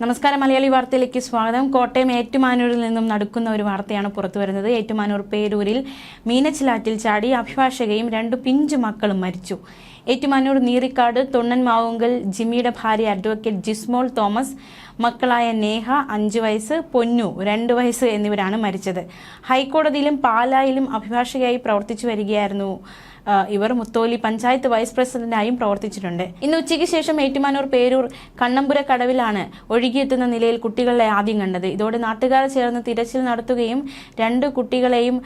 നമസ്കാരം. മലയാളി വാർത്തയിലേക്ക് സ്വാഗതം. കോട്ടയം ഏറ്റുമാനൂരിൽ നിന്നും നടക്കുന്ന ഒരു വാർത്തയാണ് പുറത്തു വരുന്നത്. ഏറ്റുമാനൂർ പേരൂരിൽ മീനച്ചിലാറ്റിൽ ചാടി അഭിഭാഷകയും രണ്ടു പിഞ്ചു മക്കളും മരിച്ചു. ഏറ്റുമാനൂർ നീറിക്കാട് തൊണ്ണൻ മാവുങ്കൽ ജിമ്മിയുടെ ഭാര്യ അഡ്വക്കേറ്റ് ജിസ്മോൾ തോമസ് മക്കളായ നേഹ അഞ്ച് വയസ്സ് പൊന്നു രണ്ട് വയസ്സ് എന്നിവരാണ് മരിച്ചത്. ഹൈക്കോടതിയിലും പാലായിലും അഭിഭാഷകയായി പ്രവർത്തിച്ചു വരികയായിരുന്നു ഇവർ മുത്തോലി പഞ്ചായത്ത് വൈസ് പ്രസിഡന്റായും പ്രവർത്തിച്ചിട്ടുണ്ട്. ഇന്ന് ഉച്ചയ്ക്ക് ശേഷം ഏറ്റുമാനൂർ പേരൂർ കണ്ണമ്പുര കടവിലാണ് ഒഴുകിയെത്തുന്ന നിലയിൽ കുട്ടികളെ ആദ്യം കണ്ടത്. ഇതോടെ നാട്ടുകാർ ചേർന്ന് തിരച്ചിൽ നടത്തുകയും രണ്ട് കുട്ടികളെയും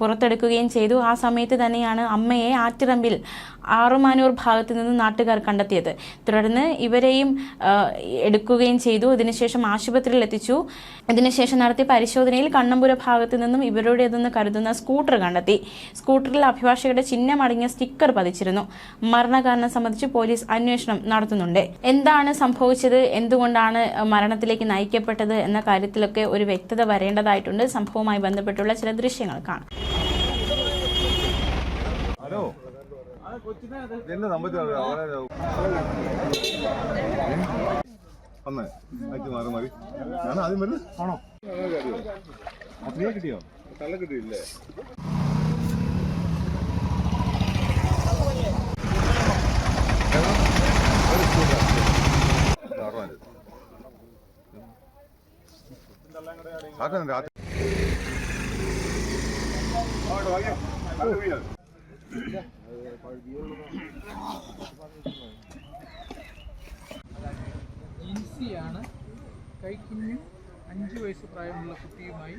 പുറത്തെടുക്കുകയും ചെയ്തു. ആ സമയത്ത് തന്നെയാണ് അമ്മയെ ആറ്റിറമ്പിൽ ആറുമാനൂർ ഭാഗത്ത് നിന്ന് നാട്ടുകാർ കണ്ടെത്തിയത്. തുടർന്ന് ഇവരെയും ആ, എടുക്കുകയും ചെയ്തു ഇതിനുശേഷം ആശുപത്രിയിൽ എത്തിച്ചു ഇതിനുശേഷം നടത്തിയ പരിശോധനയിൽ കണ്ണമ്പുര ഭാഗത്ത് നിന്നും ഇവരുടേതെന്ന് കരുതുന്ന സ്കൂട്ടർ കണ്ടെത്തി. സ്കൂട്ടറിൽ അഭിഭാഷകരുടെ ചിഹ്നമടങ്ങിയ സ്റ്റിക്കർ പതിച്ചിരുന്നു. മരണകാരണം സംബന്ധിച്ച് പോലീസ് അന്വേഷണം നടത്തുന്നുണ്ട്. എന്താണ് സംഭവിച്ചത്? എന്തുകൊണ്ടാണ് മരണത്തിലേക്ക് നയിക്കപ്പെട്ടത്? എന്ന കാര്യത്തിലൊക്കെ ഒരു വ്യക്തത വരേണ്ടതായിട്ടുണ്ട്. സംഭവവുമായി ബന്ധപ്പെട്ടുള്ള ചില ദൃശ്യങ്ങൾ കാണാം. ഹലോ. എന്നെ നമ്പർ വന്നേ. അയച്ചു മാറി മാറി. ഞാൻ ആദ്യം വരുന്നത് ആണോ? അത്രയെ കിട്ടിയോ കള്ള കിട്ടിയില്ലേ രാത്രി കൈക്കുഞ്ഞും അഞ്ച് വയസ്സ് പ്രായമുള്ള കുട്ടിയുമായി